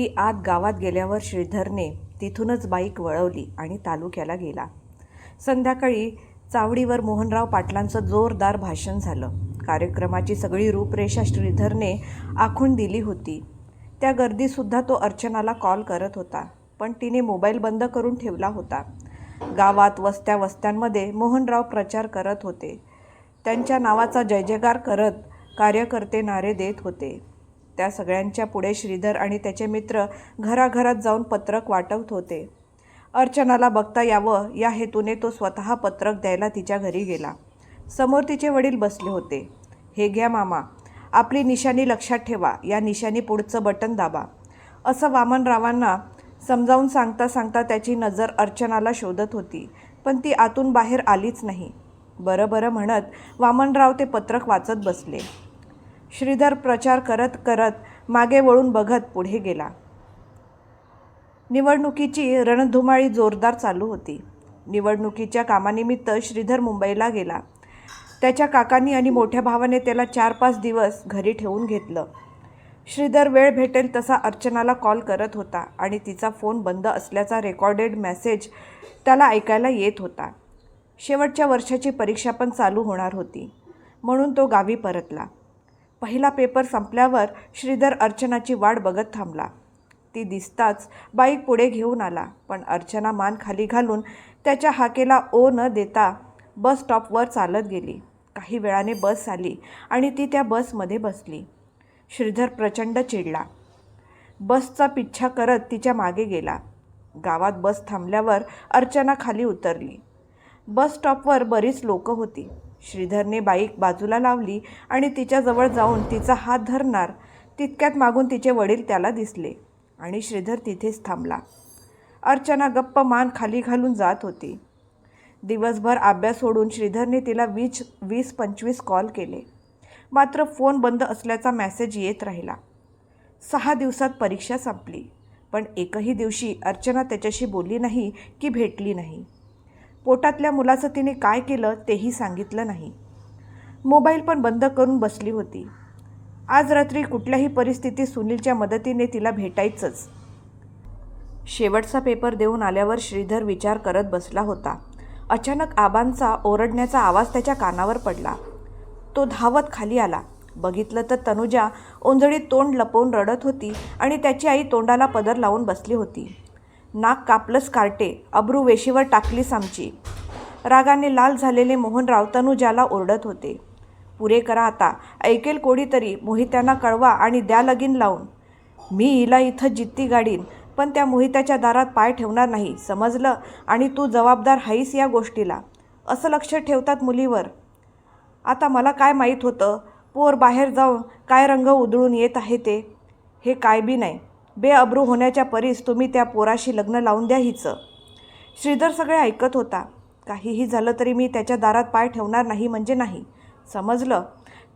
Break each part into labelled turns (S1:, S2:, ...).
S1: ती आत गावात गेल्यावर श्रीधरने तिथूनच बाईक वळवली आणि तालुक्याला गेला. संध्याकाळी चावडीवर मोहनराव पाटलांचं जोरदार भाषण झालं. कार्यक्रमाची सगळी रूपरेषा श्रीधरने आखून दिली होती. त्या गर्दीसुद्धा तो अर्चनाला कॉल करत होता पण तिने मोबाईल बंद करून ठेवला होता. गावात वस्त्या वस्त्यांमध्ये मोहनराव प्रचार करत होते. त्यांच्या नावाचा जय जयकार करत कार्यकर्ते नारे देत होते. त्या सगळ्यांच्या पुढे श्रीधर आणि त्याचे मित्र घराघरात जाऊन पत्रक वाटवत होते. अर्चनाला बघता यावं या हेतूने तो स्वतः पत्रक द्यायला तिच्या घरी गेला. समोर तिचे वडील बसले होते. हे घ्या मामा आपली निशाणी लक्षात ठेवा या निशाणी पुढचं बटन दाबा. असं वामनरावांना समजावून सांगता सांगता त्याची नजर अर्चनाला शोधत होती पण ती आतून बाहेर आलीच नाही. बरं बरं म्हणत वामनराव ते पत्रक वाचत बसले. श्रीधर प्रचार करत करत मागे वळून बघत पुढे गेला. निवडणुकीची रणधुमाळी जोरदार चालू होती. निवडणुकीच्या कामानिमित्त श्रीधर मुंबईला गेला. त्याच्या काकांनी आणि मोठ्या भावाने त्याला चार पाच दिवस घरी ठेवून घेतलं. श्रीधर वेळ भेटेल तसा अर्चनाला कॉल करत होता आणि तिचा फोन बंद असल्याचा रेकॉर्डेड मेसेज त्याला ऐकायला येत होता. शेवटच्या वर्षाची परीक्षा पण चालू होणार होती. म्हणून तो गावी परतला. पहिला पेपर संपल्यावर श्रीधर अर्चनाची वाट बघत थांबला. ती दिसताच बाईक पुढे घेऊन आला पण अर्चना मान खाली घालून त्याच्या हाकेला ओ न देता बस स्टॉपवर चालत गेली. काही वेळाने बस आली आणि ती त्या बसमध्ये बसली. श्रीधर प्रचंड चिडला. बसचा पिच्छा करत तिच्यामागे गेला. गावात बस थांबल्यावर अर्चना खाली उतरली. बस स्टॉपवर बरीच लोकं होती. श्रीधरने बाईक बाजूला लावली आणि तिच्याजवळ जाऊन तिचा हात धरणार. तितक्यात मागून तिचे वडील त्याला दिसले आणि श्रीधर तिथेच थांबला. अर्चना गप्प मान खाली घालून जात होती. दिवसभर अभ्यास सोडून श्रीधरने तिला वीस वीस पंचवीस कॉल केले. मात्र फोन बंद असल्याचा मेसेज येत राहिला. सहा दिवसात परीक्षा संपली पण एकही दिवशी अर्चना त्याच्याशी बोलली नाही की भेटली नाही. पोटातल्या मुलाचं तिने काय केलं तेही सांगितलं नाही. मोबाईल पण बंद करून बसली होती. आज रात्री कुठल्याही परिस्थितीत सुनीलच्या मदतीने तिला भेटायचंच. शेवटचा पेपर देऊन आल्यावर श्रीधर विचार करत बसला होता. अचानक आबांचा ओरडण्याचा आवाज त्याच्या कानावर पडला. तो धावत खाली आला. बघितलं तर तनुजा ओंजळीत तोंड लपवून रडत होती आणि त्याची आई तोंडाला पदर लावून बसली होती. नाक कापलंच कार्टे अब्रू वेशीवर टाकलीस आमची. रागाने लाल झालेले मोहनराव तनुजाला ओरडत होते. पुरे करा आता ऐकेल कोणीतरी मोहित्यांना कळवा आणि द्या लगीन लावून. मी हिला इथं जित्ती गाडीन पण त्या मोहित्याच्या दारात पाय ठेवणार नाही समजलं? आणि तू जबाबदार हाईस या गोष्टीला. असं लक्ष ठेवतात मुलीवर. आता मला काय माहीत होतं? पोर बाहेर जाऊन काय रंग उधळून येत आहे ते? हे काय बी नाही. बेअब्रू होण्याच्या परीस तुम्ही त्या पोराशी लग्न लावून द्या हिचं. श्रीधर सगळे ऐकत होता. काहीही झालं तरी मी त्याच्या दारात पाय ठेवणार नाही म्हणजे नाही. समजलं?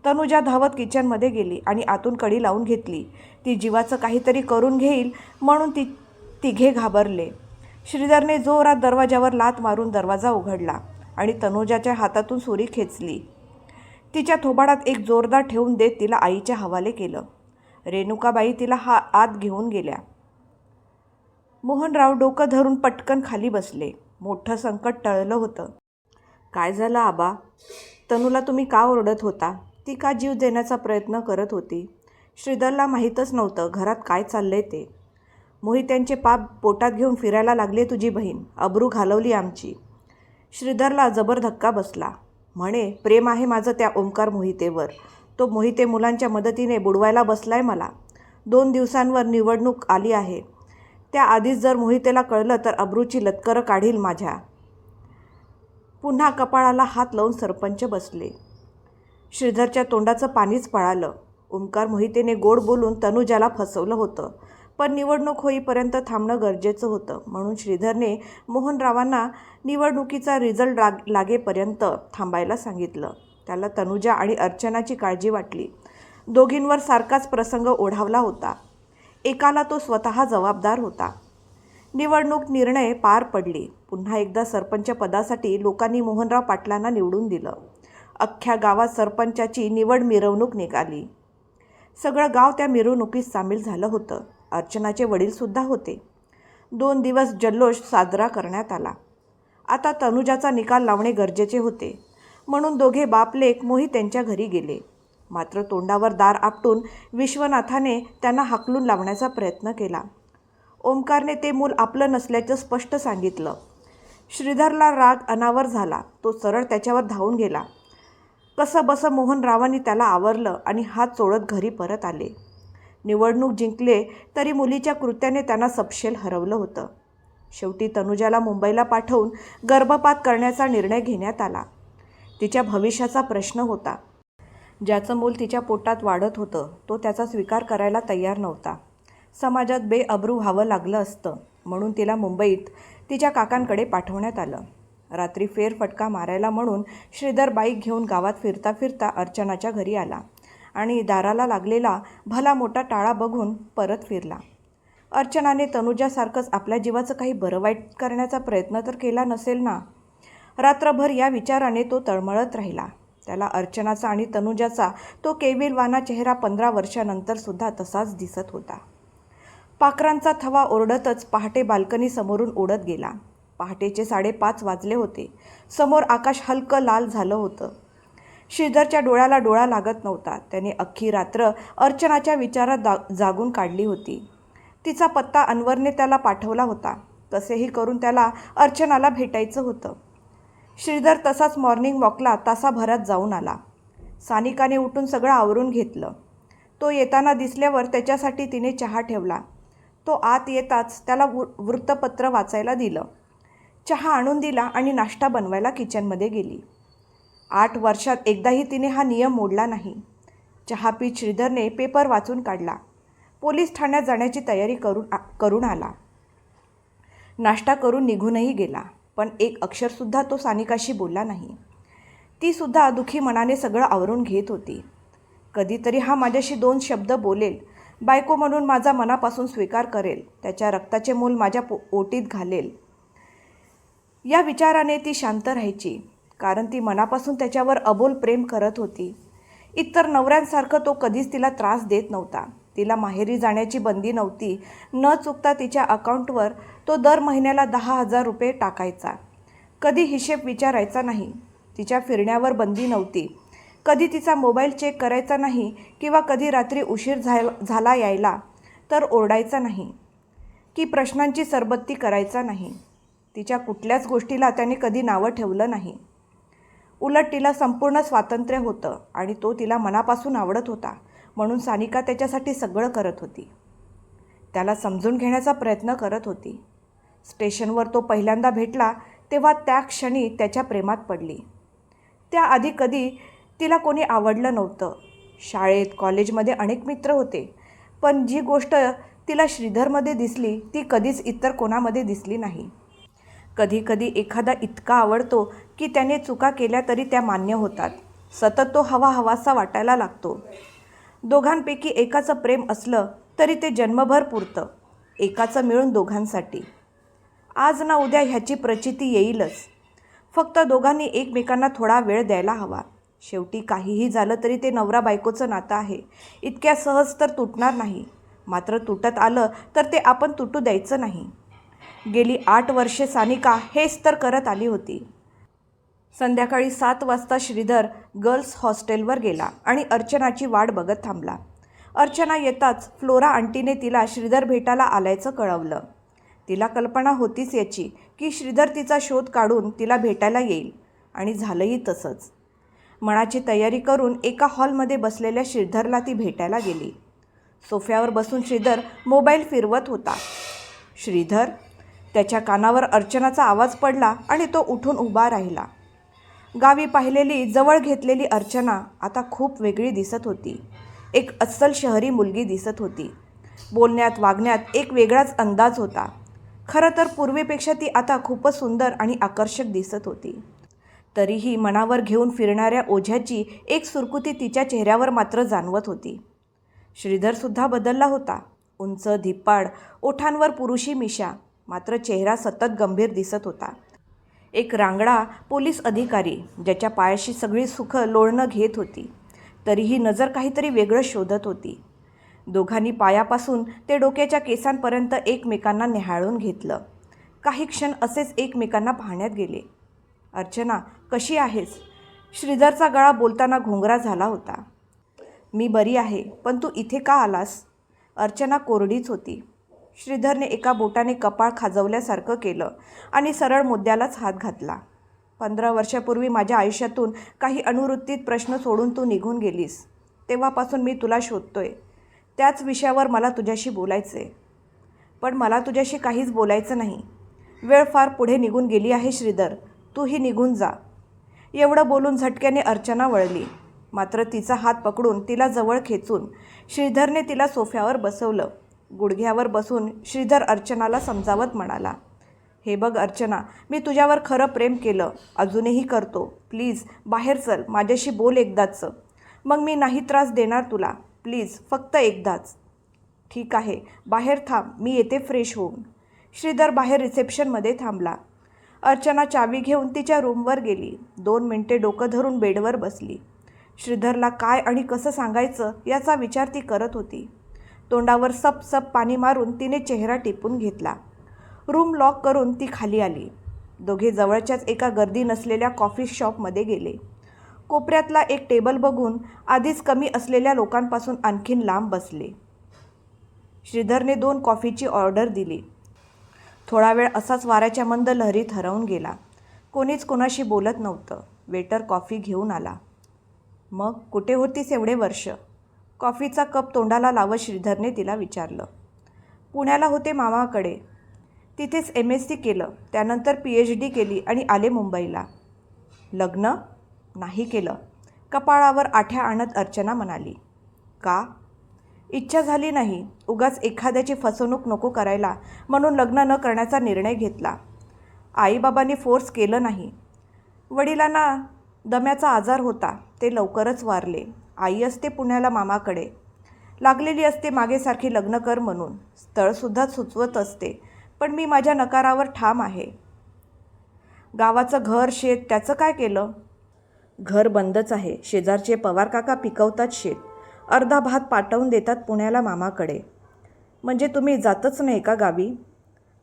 S1: तनुजा धावत किचनमध्ये गेली आणि आतून कडी लावून घेतली. ती जीवाचं काहीतरी करून घेईल म्हणून ती तिघे घाबरले. श्रीधरने जोरात दरवाजावर लात मारून दरवाजा उघडला आणि तनुजाच्या हातातून सुरी खेचली. तिच्या थोबाडात एक जोरदार ठेवून देत तिला आईच्या हवाले केलं. रेणुकाबाई तिला हा आत घेऊन गेल्या. मोहनराव डोकं धरून पटकन खाली बसले. मोठं संकट टळलं होतं. काय झालं आबा? तनूला तुम्ही का ओरडत होता? ती का जीव देण्याचा प्रयत्न करत होती? श्रीधरला माहीतच नव्हतं घरात काय चाललंय ते. मोहित्यांचे पाप पोटात घेऊन फिरायला लागले तुझी बहीण. अब्रू घालवली आमची. श्रीधरला जबर धक्का बसला. म्हणे प्रेम आहे माझं त्या ओंकार मोहितेवर. तो मोहिते मुलांच्या मदतीने बुडवायला बसलाय मला. दोन दिवसांवर निवडणूक आली आहे. त्या आधीच जर मोहितेला कळलं तर अब्रूची लतकरं काढील माझ्या. पुन्हा कपाळाला हात लावून सरपंच बसले. श्रीधरच्या तोंडाचं पाणीच पळालं. ओंकार मोहितेने गोड बोलून तनुजाला फसवलं होतं. पण निवडणूक होईपर्यंत थांबणं गरजेचं होतं. म्हणून श्रीधरने मोहनरावांना निवडणुकीचा रिझल्ट लाग लागेपर्यंत थांबायला सांगितलं. त्याला तनुजा आणि अर्चनाची काळजी वाटली. दोघींवर सारखाच प्रसंग ओढावला होता. एकाला तो स्वतः जबाबदार होता. निवडणूक निर्णय पार पडली. पुन्हा एकदा सरपंच पदासाठी लोकांनी मोहनराव पाटलांना निवडून दिलं. अख्ख्या गावात सरपंचाची निवड मिरवणूक निघाली. सगळं गाव त्या मिरवणुकीत सामील झालं होतं. अर्चनाचे वडीलसुद्धा होते. दोन दिवस जल्लोष साजरा करण्यात आला. आता तनुजाचा निकाल लावणे गरजेचे होते. म्हणून दोघे बापलेक मोहित त्यांच्या घरी गेले. मात्र तोंडावर दार आपटून विश्वनाथाने त्यांना हाकलून लावण्याचा प्रयत्न केला. ओंकारने ते मूल आपलं नसल्याचं स्पष्ट सांगितलं. श्रीधरला राग अनावर झाला. तो सरळ त्याच्यावर धावून गेला. कसं बसं मोहनरावांनी त्याला आवरलं आणि हात चोळत घरी परत आले. निवडणूक जिंकले तरी मुलीच्या कृत्याने त्यांना सपशेल हरवलं होतं. शेवटी तनुजाला मुंबईला पाठवून गर्भपात करण्याचा निर्णय घेण्यात आला. तिच्या भविष्याचा प्रश्न होता. ज्याचं मूल तिच्या पोटात वाढत होतं तो त्याचा स्वीकार करायला तयार नव्हता. समाजात बेअब्रू व्हावं लागलं असतं म्हणून तिला मुंबईत तिच्या काकांकडे पाठवण्यात आलं. रात्री फेरफटका मारायला म्हणून श्रीधर बाईक घेऊन गावात फिरता फिरता अर्चनाच्या घरी आला आणि दाराला लागलेला भला मोठा टाळा बघून परत फिरला. अर्चनाने तनुजासारखंच आपल्या जीवाचं काही बरं वाईट करण्याचा प्रयत्न तर केला नसेल ना? रात्रभर या विचाराने तो तळमळत राहिला. त्याला अर्चनाचा आणि तनुजाचा तो केविलवाना चेहरा पंधरा वर्षानंतरसुद्धा तसाच दिसत होता. पाखरांचा थवा ओरडतच पहाटे बाल्कनी समोरून उडत गेला. पहाटेचे साडेपाच वाजले होते. समोर आकाश हलकं लाल झालं होतं. श्रीधरच्या डोळ्याला डोळा लागत नव्हता. त्याने अख्खी रात्र अर्चनाच्या विचारात दा जागून काढली होती. तिचा पत्ता अनवरने त्याला पाठवला होता. कसेही करून त्याला अर्चनाला भेटायचं होतं. श्रीधर तसाच मॉर्निंग वॉकला तासाभरात जाऊन आला. सानिकाने उठून सगळं आवरून घेतलं. तो येताना दिसल्यावर त्याच्यासाठी तिने चहा ठेवला. तो आत येताच त्याला वृ वृत्तपत्र वाचायला दिलं. चहा आणून दिला आणि नाश्ता बनवायला किचनमध्ये गेली. आठ वर्षात एकदाही तिने हा नियम मोडला नाही. चहा पीत श्रीधरने पेपर वाचून काढला. पोलीस ठाण्यात जाण्याची तयारी करून करून आला. नाश्ता करून निघूनही गेला. पण एक अक्षरसुद्धा तो सानिकाशी बोलला नाही. तीसुद्धा दुखी मनाने सगळं आवरून घेत होती. कधीतरी हा माझ्याशी दोन शब्द बोलेल. बायको म्हणून माझा मनापासून स्वीकार करेल. त्याच्या रक्ताचे मूल माझ्या पो ओटीत घालेल. या विचाराने ती शांत राहायची कारण ती मनापासून त्याच्यावर अबोल प्रेम करत होती. इतर नवऱ्यांसारखं तो कधीच तिला त्रास देत नव्हता. तिला माहेरी जाण्याची बंदी नव्हती. न चुकता तिच्या अकाउंटवर तो दर महिन्याला दहा हजार रुपये टाकायचा. कधी हिशेब विचारायचा नाही. तिच्या फिरण्यावर बंदी नव्हती. कधी तिचा मोबाईल चेक करायचा नाही किंवा कधी रात्री उशीर झाला झाला यायला तर ओरडायचा नाही. की प्रश्नांची सरबत्ती करायचा नाही. तिच्या कुठल्याच गोष्टीला त्याने कधी नावं ठेवलं नाही. उलट तिला संपूर्ण स्वातंत्र्य होतं आणि तो तिला मनापासून आवडत होता. म्हणून सानिका त्याच्यासाठी सगळं करत होती. त्याला समजून घेण्याचा प्रयत्न करत होती. स्टेशनवर तो पहिल्यांदा भेटला तेव्हा त्या क्षणी त्याच्या प्रेमात पडली. त्याआधी कधी तिला कोणी आवडलं नव्हतं. शाळेत कॉलेजमध्ये अनेक मित्र होते. पण जी गोष्ट तिला श्रीधरमध्ये दिसली ती कधीच इतर कोणामध्ये दिसली नाही. कधीकधी एखादा इतका आवडतो की त्याने चुका केल्या तरी त्या मान्य होतात. सतत तो हवा हवासा वाटायला लागतो. दोघांपैकी एकाचं प्रेम असलं तरी ते जन्मभर पुरतं. एकाचं मिळून दोघांसाठी. आज ना उद्या ह्याची प्रचिती येईलच. फक्त दोघांनी एकमेकांना थोडा वेळ द्यायला हवा. शेवटी काहीही झालं तरी ते नवरा बायकोचं नातं आहे. इतक्या सहज तर तुटणार नाही. मात्र तुटत आलं तर ते आपण तुटू द्यायचं नाही. गेली आठ वर्षे सानिका हेच तर करत आली होती. संध्याकाळी सात वाजता श्रीधर गर्ल्स हॉस्टेलवर गेला आणि अर्चनाची वाट बघत थांबला. अर्चना येताच फ्लोरा आंटीने तिला श्रीधर भेटायला आल्याचं कळवलं. तिला कल्पना होतीच याची की श्रीधर तिचा शोध काढून तिला भेटायला येईल. आणि झालंही तसंच. मनाची तयारी करून एका हॉलमध्ये बसलेल्या श्रीधरला ती भेटायला गेली. सोफ्यावर बसून श्रीधर मोबाईल फिरवत होता. श्रीधर त्याच्या कानावर अर्चनाचा आवाज पडला आणि तो उठून उभा राहिला. गावी पाहिलेली जवळ घेतलेली अर्चना आता खूप वेगळी दिसत होती. एक अस्सल शहरी मुलगी दिसत होती. बोलण्यात वागण्यात एक वेगळाच अंदाज होता. खरं तर पूर्वीपेक्षा ती आता खूपच सुंदर आणि आकर्षक दिसत होती. तरीही मनावर घेऊन फिरणाऱ्या ओझ्याची एक सुरकुती तिच्या चेहऱ्यावर मात्र जाणवत होती. श्रीधरसुद्धा बदलला होता. उंच धिप्पाड ओठांवर पुरुषी मिशा मात्र चेहरा सतत गंभीर दिसत होता. एक रांगडा पोलीस अधिकारी ज्याच्या पायाशी सगळी सुखं लोळणं घेत होती. तरीही नजर काहीतरी वेगळं शोधत होती. दोघांनी पायापासून ते डोक्याच्या केसांपर्यंत एकमेकांना निहाळून घेतलं. काही क्षण असेच एकमेकांना पाहण्यात गेले. अर्चना कशी आहेस श्रीधरचा गळा बोलताना घोंगरा झाला होता. मी बरी आहे पण तू इथे का आलास अर्चना कोरडीच होती. श्रीधरने एका बोटाने कपाळ खाजवल्यासारखं केलं आणि सरळ मुद्द्यालाच हात घातला. पंधरा वर्षापूर्वी माझ्या आयुष्यातून काही अनुवृत्तीत प्रश्न सोडून तू निघून गेलीस. तेव्हापासून मी तुला शोधतोय. त्याच विषयावर मला तुझ्याशी बोलायचं आहे पण मला तुझ्याशी काहीच बोलायचं नाही. वेळ फार पुढे निघून गेली आहे श्रीधर. तूही निघून जा. एवढं बोलून झटक्याने अर्चना वळली. मात्र तिचा हात पकडून तिला जवळ खेचून श्रीधरने तिला सोफ्यावर बसवलं. गुडघ्यावर बसून श्रीधर अर्चनाला समजावत म्हणाला हे बघ अर्चना मी तुझ्यावर खरं प्रेम केलं अजूनही करतो. प्लीज बाहेर चल माझ्याशी बोल एकदाच. मग मी नाही त्रास देणार तुला. प्लीज फक्त एकदाच. ठीक आहे बाहेर थांब मी येते फ्रेश होऊन. श्रीधर बाहेर रिसेप्शनमध्ये थांबला. अर्चना चावी घेऊन तिच्या रूमवर गेली. दोन मिनटे डोकं धरून बेडवर बसली. श्रीधरला काय आणि कसं सांगायचं याचा विचार ती करत होती. तोंडावर सप सप पाणी मारून तिने चेहरा टिपून घेतला. रूम लॉक करून ती खाली आली. दोघे जवळच्याच एका गर्दी नसलेल्या कॉफी शॉपमध्ये गेले. कोपऱ्यातला एक टेबल बघून आधीच कमी असलेल्या लोकांपासून आणखीन लांब बसले. श्रीधरने दोन कॉफीची ऑर्डर दिली. थोडा वेळ असाच वाऱ्याच्या मंद लहरीत हरवून गेला. कोणीच कोणाशी बोलत नव्हतं. वेटर कॉफी घेऊन आला. मग कुठे होतीस एवढे वर्ष? कॉफीचा कप तोंडाला लावत श्रीधरने तिला विचारलं. पुण्याला होते मामाकडे. तिथेच एम एस सी केलं. त्यानंतर पी एच डी केली आणि आले मुंबईला. लग्न? नाही केलं. कपाळावर आठ्या आणत अर्चना म्हणाली. का? इच्छा झाली नाही. उगाच एखाद्याची फसवणूक नको करायला म्हणून लग्न न करण्याचा निर्णय घेतला. आईबाबांनी फोर्स केलं नाही. वडिलांना दम्याचा आजार होता. ते लवकरच वारले. आई असते पुण्याला मामाकडे. लागलेली असते मागेसारखी लग्न कर म्हणून. स्थळसुद्धा सुचवत असते पण मी माझ्या नकारावर ठाम आहे. गावाचं घर शेत त्याचं काय केलं? घर बंदच आहे. शेजारचे पवार काका पिकवतात शेत. अर्धा भात पाठवून देतात पुण्याला मामाकडे. म्हणजे तुम्ही जातच नाही का गावी?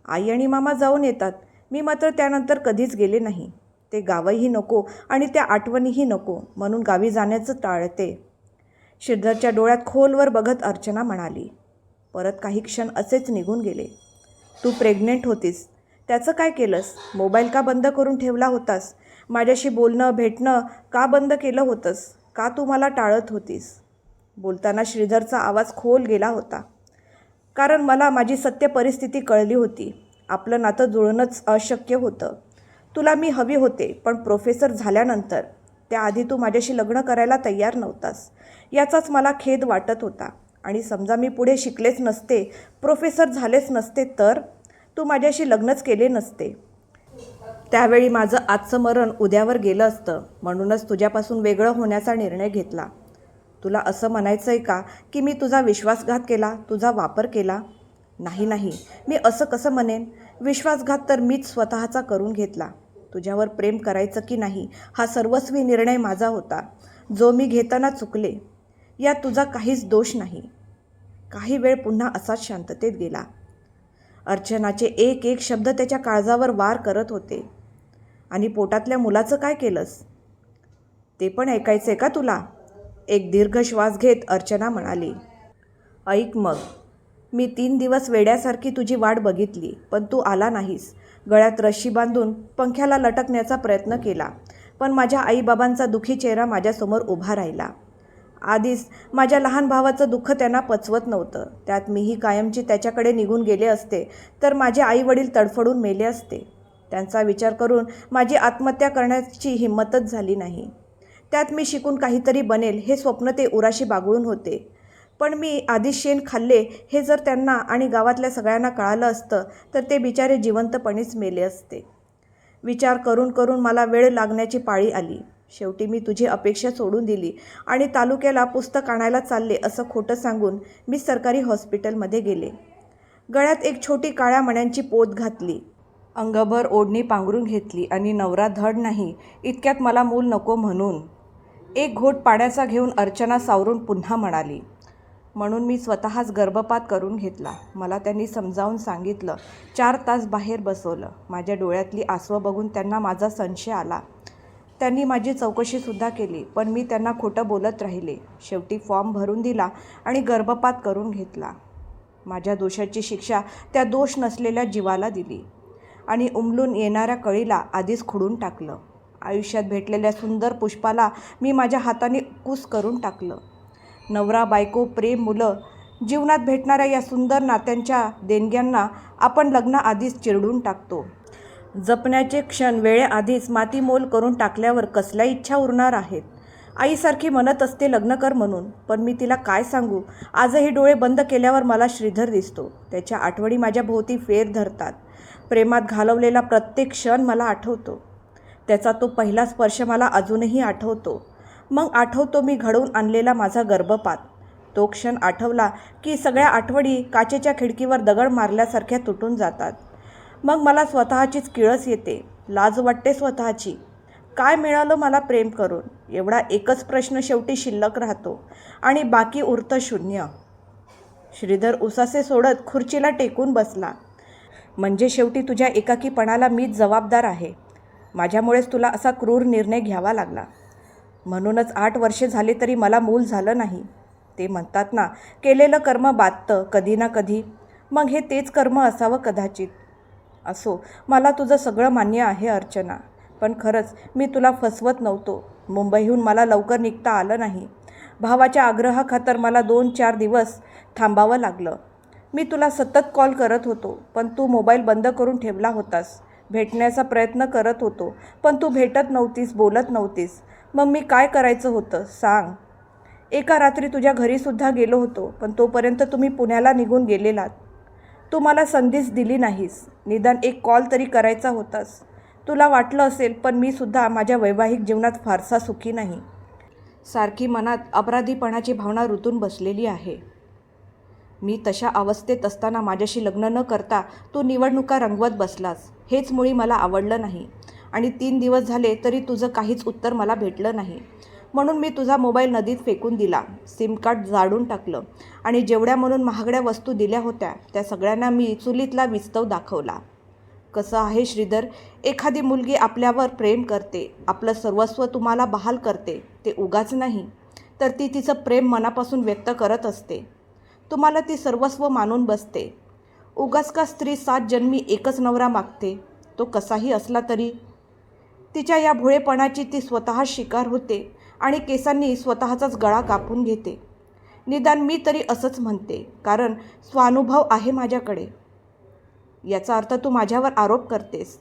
S1: आई आणि मामा जाऊन येतात. मी मात्र त्यानंतर कधीच गेले नाही. ते गावंही नको आणि त्या आठवणीही नको म्हणून गावी जाण्याचं टाळते. श्रीधरच्या डोळ्यात खोलवर बघत अर्चना म्हणाली परत काही क्षण असेच निघून गेले. तू प्रेग्नेंट होतीस. त्याचं काय केलंस? मोबाईल का बंद करून ठेवला होतास? माझ्याशी बोलणं भेटणं का बंद केलं होतंस? का तू मला टाळत होतीस? बोलताना श्रीधरचा आवाज खोल गेला होता. कारण मला माझी सत्य परिस्थिती कळली होती. आपलं नातं जुळणंच अशक्य होतं. तुला मी हवी होते पण प्रोफेसर झाल्यानंतर. त्याआधी तू माझ्याशी लग्न करायला तयार नव्हतास. याचाच मला खेद वाटत होता. आणि समजा मी पुढे शिकलेच नसते प्रोफेसर झालेच नसते तर? तू माझ्याशी लग्नच केले नसते. त्यावेळी माझं आजचं मरण उद्यावर गेलं असतं. म्हणूनच तुझ्यापासून वेगळं होण्याचा निर्णय घेतला. तुला असं म्हणायचं आहे का की मी तुझा विश्वासघात केला तुझा वापर केला? नाही नाही. मी असं कसं म्हणेन? विश्वासघात तर मीच स्वतःचा करून घेतला. तुझ्यावर प्रेम करायचं की नाही हा सर्वस्वी निर्णय माझा होता. जो मी घेताना चुकले यात तुझा काहीच दोष नाही. काही वेळ पुन्हा असाच शांततेत गेला. अर्चनाचे एक एक शब्द त्याच्या काळजावर वार करत होते. आणि पोटातल्या मुलाचं काय केलंस? ते पण ऐकायचं आहे का तुला? एक दीर्घ श्वास घेत अर्चना म्हणाली ऐक मग. मी तीन दिवस वेड्यासारखी तुझी वाट बघितली पण तू आला नाहीस. गळ्यात रशी बांधून पंख्याला लटकण्याचा प्रयत्न केला. पण माझ्या आईबाबांचा दुखी चेहरा माझ्यासमोर उभा राहिला. आधीच माझ्या लहान भावाचं दुःख त्यांना पचवत नव्हतं. त्यात मीही कायमची त्याच्याकडे निघून गेले असते तर माझे आई वडील तडफडून मेले असते. त्यांचा विचार करून माझी आत्महत्या करण्याची हिंमतच झाली नाही. त्यात मी शिकून काहीतरी बनेल हे स्वप्न ते उराशी बागळून होते. पण मी आधी शेण खाल्ले हे जर त्यांना आणि गावातल्या सगळ्यांना कळालं असतं तर ते बिचारे जिवंतपणेच मेले असते. विचार करून करून मला वेळ लागण्याची पाळी आली. शेवटी मी तुझी अपेक्षा सोडून दिली आणि तालुक्याला पुस्तक आणायला चालले असं खोटं सांगून मी सरकारी हॉस्पिटलमध्ये गेले. गळ्यात एक छोटी काळ्या मण्यांची पोत घातली. अंगभर ओढणी पांघरून घेतली आणि नवरा धड नाही इतक्यात मला मूल नको म्हणून. एक घोट पाण्याचा घेऊन अर्चना सावरून पुन्हा म्हणाली म्हणून मी स्वतःच गर्भपात करून घेतला. मला त्यांनी समजावून सांगितलं. चार तास बाहेर बसवलं. माझ्या डोळ्यातली आसवं बघून त्यांना माझा संशय आला. त्यांनी माझी चौकशीसुद्धा केली पण मी त्यांना खोटं बोलत राहिले. शेवटी फॉर्म भरून दिला आणि गर्भपात करून घेतला. माझ्या दोषाची शिक्षा त्या दोष नसलेल्या जीवाला दिली आणि उमलून येणाऱ्या कळीला आधीच खुडून टाकलं. आयुष्यात भेटलेल्या सुंदर पुष्पाला मी माझ्या हाताने कूस करून टाकलं. नवरा बायको प्रेम मुलं जीवनात भेटणाऱ्या या सुंदर नात्यांच्या देणग्यांना आपण लग्नाआधीच चिरडून टाकतो. जपण्याचे क्षण वेळेआधीच मातीमोल करून टाकल्यावर कसल्या इच्छा उरणार आहेत? आईसारखी म्हणत असते लग्न कर म्हणून. पण मी तिला काय सांगू? आजही डोळे बंद केल्यावर मला श्रीधर दिसतो. त्याच्या आठवणी माझ्या भोवती फेर धरतात. प्रेमात घालवलेला प्रत्येक क्षण मला आठवतो. त्याचा तो पहिला स्पर्श मला अजूनही आठवतो. मग आठवतो मी घडवून आणलेला माझा गर्भपात. तो क्षण आठवला की सगळ्या आठवडी काचेच्या खिडकीवर दगड मारल्यासारख्या तुटून जातात. मग मला स्वतःचीच किळस येते. लाज वाटते स्वतःची. काय मिळालं मला प्रेम करून? एवढा एकच प्रश्न शेवटी शिल्लक राहतो. आणि बाकी उरतं शून्य. श्रीधर उसासे सोडत खुर्चीला टेकून बसला. म्हणजे शेवटी तुझ्या एकाकीपणाला मीच जबाबदार आहे. माझ्यामुळेच तुला असा क्रूर निर्णय घ्यावा लागला. म्हणूनच आठ वर्षे झाली तरी मला मूल झालं नाही. ते म्हणतात ना केलेलं कर्म बाधतं कधी ना कधी. मग हे तेच कर्म असावं कदाचित. असो मला तुझं सगळं मान्य आहे अर्चना. पण खरंच मी तुला फसवत नव्हतो. मुंबईहून मला लवकर निघता आलं नाही. भावाच्या आग्रहाखातर मला दोन चार दिवस थांबावं लागलं. मी तुला सतत कॉल करत होतो पण तू मोबाईल बंद करून ठेवला होतास. भेटण्याचा प्रयत्न करत होतो पण तू भेटत नव्हतीस बोलत नव्हतीस. मग मी काय करायचं होतं? सांग. एका रात्री तुझ्या घरीसुद्धा गेलो होतो पण तोपर्यंत तुम्ही पुण्याला निघून गेलेलात. तू मला संधीच दिली नाहीस. निदान एक कॉल तरी करायचा होतास. तुला वाटलं असेल पण मी सुद्धा माझ्या वैवाहिक जीवनात फारसा सुखी नाही. सारखी मनात अपराधीपणाची भावना ऋतून बसलेली आहे. मी तशा अवस्थेत असताना माझ्याशी लग्न न करता तू निवडणुका रंगवत बसलास. हेच मुळी मला आवडलं नाही. आणि तीन दिवस झाले तरी तुझं काहीच उत्तर मला भेटलं नाही. म्हणून मी तुझा मोबाईल नदीत फेकून दिला. सिम कार्ड जाळून टाकलं. आणि जेवढ्या म्हणून महागड्या वस्तू दिल्या होत्या त्या सगळ्यांना मी चुलीतला विस्तव दाखवला. कसं आहे श्रीधर? एखादी मुलगी आपल्यावर प्रेम करते. आपलं सर्वस्व तुम्हाला बहाल करते. ते उगाच नाही. तर ती तिचं प्रेम मनापासून व्यक्त करत असते. तुम्हाला ती सर्वस्व मानून बसते. उगाच का स्त्री सात जन्मी एकच नवरा मागते? तो कसाही असला तरी तिच्या या भोळेपणाची ती स्वतः शिकार होते आणि केसांनी स्वतःचाच गळा कापून घेते. निदान मी तरी असंच म्हणते कारण स्वानुभव आहे माझ्याकडे. याचा अर्थ तू माझ्यावर आरोप करतेस.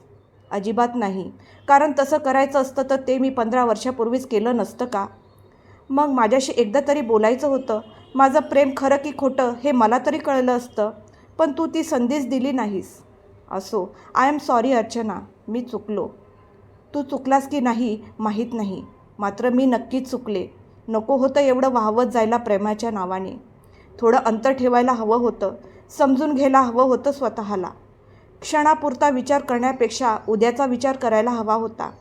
S1: अजिबात नाही कारण तसं करायचं असतं तर ते मी पंधरा वर्षापूर्वीच केलं नसतं का? मग माझ्याशी एकदा तरी बोलायचं होतं माझं प्रेम खरं की खोटं हे मला तरी कळलं असतं पण तू ती संधीच दिली नाहीस. असो आय एम सॉरी अर्चना मी चुकलो. तू चुकलास की नाही माहीत नाही. मात्र मी नक्कीच चुकले. नको होतं एवढं वाहवत जायला प्रेमाच्या नावाने. थोडं अंतर ठेवायला हवं होतं. समजून घ्यायला हवं होतं स्वतःला. क्षणापुरता विचार करण्यापेक्षा उद्याचा विचार करायला हवा होता.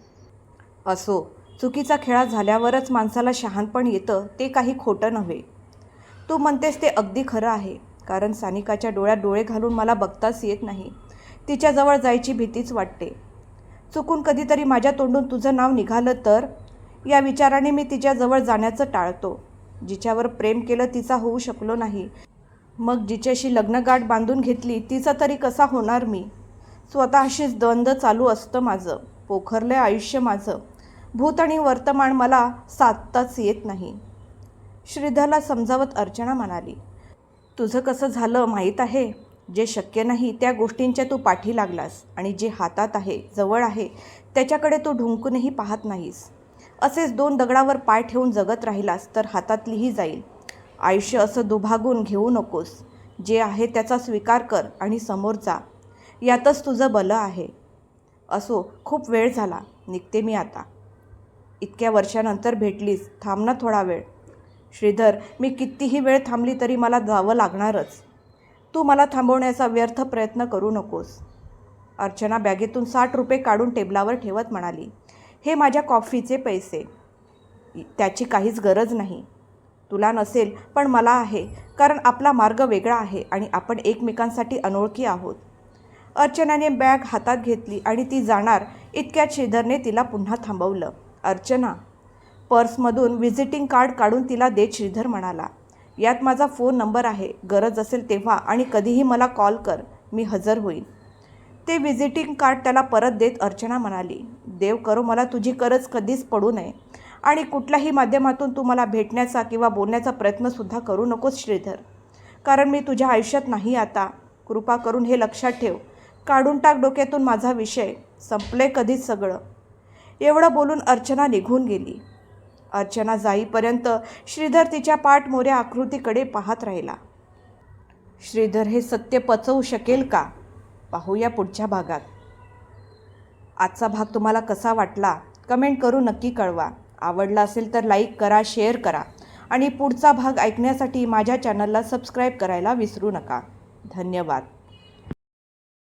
S1: असो चुकीचा खेळा झाल्यावरच माणसाला शहाणपण येतं ते काही खोटं नव्हे. तू म्हणतेस ते अगदी खरं आहे कारण सानिकाच्या डोळ्यात डोळे घालून मला बघताच येत नाही. तिच्याजवळ जायची भीतीच वाटते. चुकून कधीतरी माझ्या तोंडून तुझं नाव निघालं तर? या विचाराने मी तिच्याजवळ जाण्याचं टाळतो. जिच्यावर प्रेम केलं तिचा होऊ शकलो नाही. मग जिच्याशी लग्नगाठ बांधून घेतली तिचा तरी कसा होणार मी? स्वतःशीच द्वंद्व चालू असतं माझं. पोखरलं आयुष्य माझं. भूत आणि वर्तमान मला साधताच येत नाही. श्रीधरला समजावत अर्चना म्हणाली तुझं कसं झालं माहीत आहे? जे शक्य नाही त्या गोष्टींच्या तू पाठी लागलास आणि जे हातात आहे जवळ आहे त्याच्याकडे तू ढुंकूनही पाहत नाहीस. असेच दोन दगडावर पाय ठेवून जगत राहिलास तर हातातलीही जाईल. आयुष्य असं दुभागून घेऊ नकोस. जे आहे त्याचा स्वीकार कर आणि समोर जा. यातच तुझं बलं आहे. असो खूप वेळ झाला. निघते मी आता. इतक्या वर्षानंतर भेटलीस. थांब ना थोडा वेळ. श्रीधर मी कितीही वेळ थांबली तरी मला जावं लागणारच. तू मला थांबवण्याचा व्यर्थ प्रयत्न करू नकोस. अर्चना बॅगेतून साठ रुपये काढून टेबलावर ठेवत म्हणाली हे माझ्या कॉफीचे पैसे. त्याची काहीच गरज नाही. तुला नसेल पण मला आहे कारण आपला मार्ग वेगळा आहे आणि आपण एकमेकांसाठी अनोळखी आहोत. अर्चनाने बॅग हातात घेतली आणि ती जाणार इतक्यात श्रीधरने तिला पुन्हा थांबवलं. अर्चना. पर्समधून व्हिजिटिंग कार्ड काढून तिला देत श्रीधर म्हणाला यात माझा फोन नंबर आहे गरज असेल तेव्हा आणि कधीही मला कॉल कर मी हजर होईन. ते व्हिजिटिंग कार्ड त्याला परत देत अर्चना म्हणाली देव करो मला तुझी गरज कधीच पडू नये आणि कुठल्याही माध्यमातून तू मला भेटण्याचा किंवा बोलण्याचा प्रयत्नसुद्धा करू नकोस श्रीधर. कारण मी तुझ्या आयुष्यात नाही आता. कृपा करून हे लक्षात ठेव. काढून टाक डोक्यातून माझा विषय. संपले कधीच सगळं. एवढं बोलून अर्चना निघून गेली. अर्चना जाईपर्यंत श्रीधर तिच्या पाठमोऱ्या आकृतीकडे पाहत राहिला. श्रीधर हे सत्य पचवू शकेल का? पाहूया पुढच्या भागात. आजचा भाग तुम्हाला कसा वाटला? कमेंट करून नक्की कळवा. आवडला असेल तर लाईक करा शेअर करा आणि पुढचा भाग ऐकण्यासाठी माझ्या चॅनलला सबस्क्राईब करायला विसरू नका. धन्यवाद.